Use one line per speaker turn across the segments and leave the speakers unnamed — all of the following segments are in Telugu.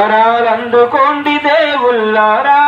వరాలందుకోండి దేవుల్లారా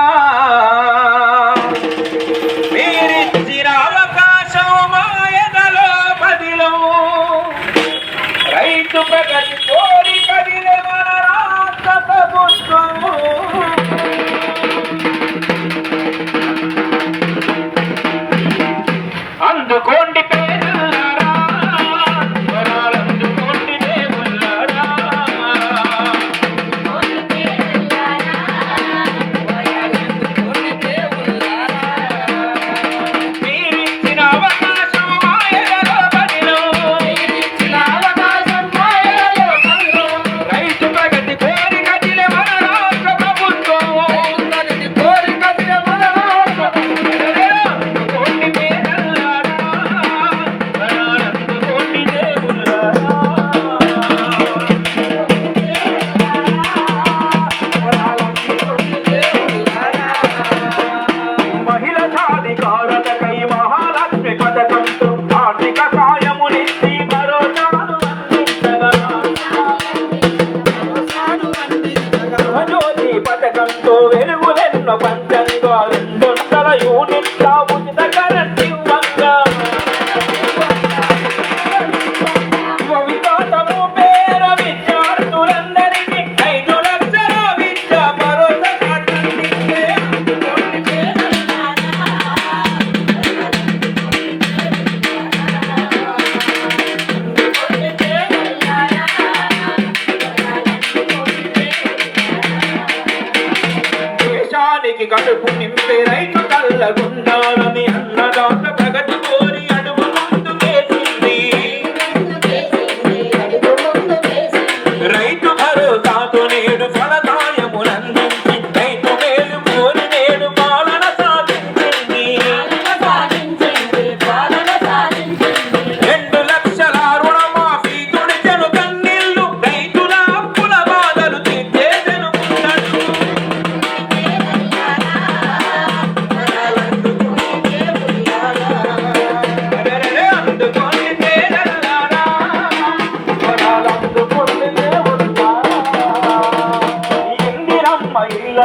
కడుపు నింపెరైన కళ్ళగుండాల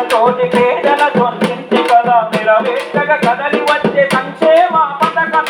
తోటి పేదల సొంతించి కదా నిలవేట్టగా కదలి వచ్చే సంక్షేమ పథకం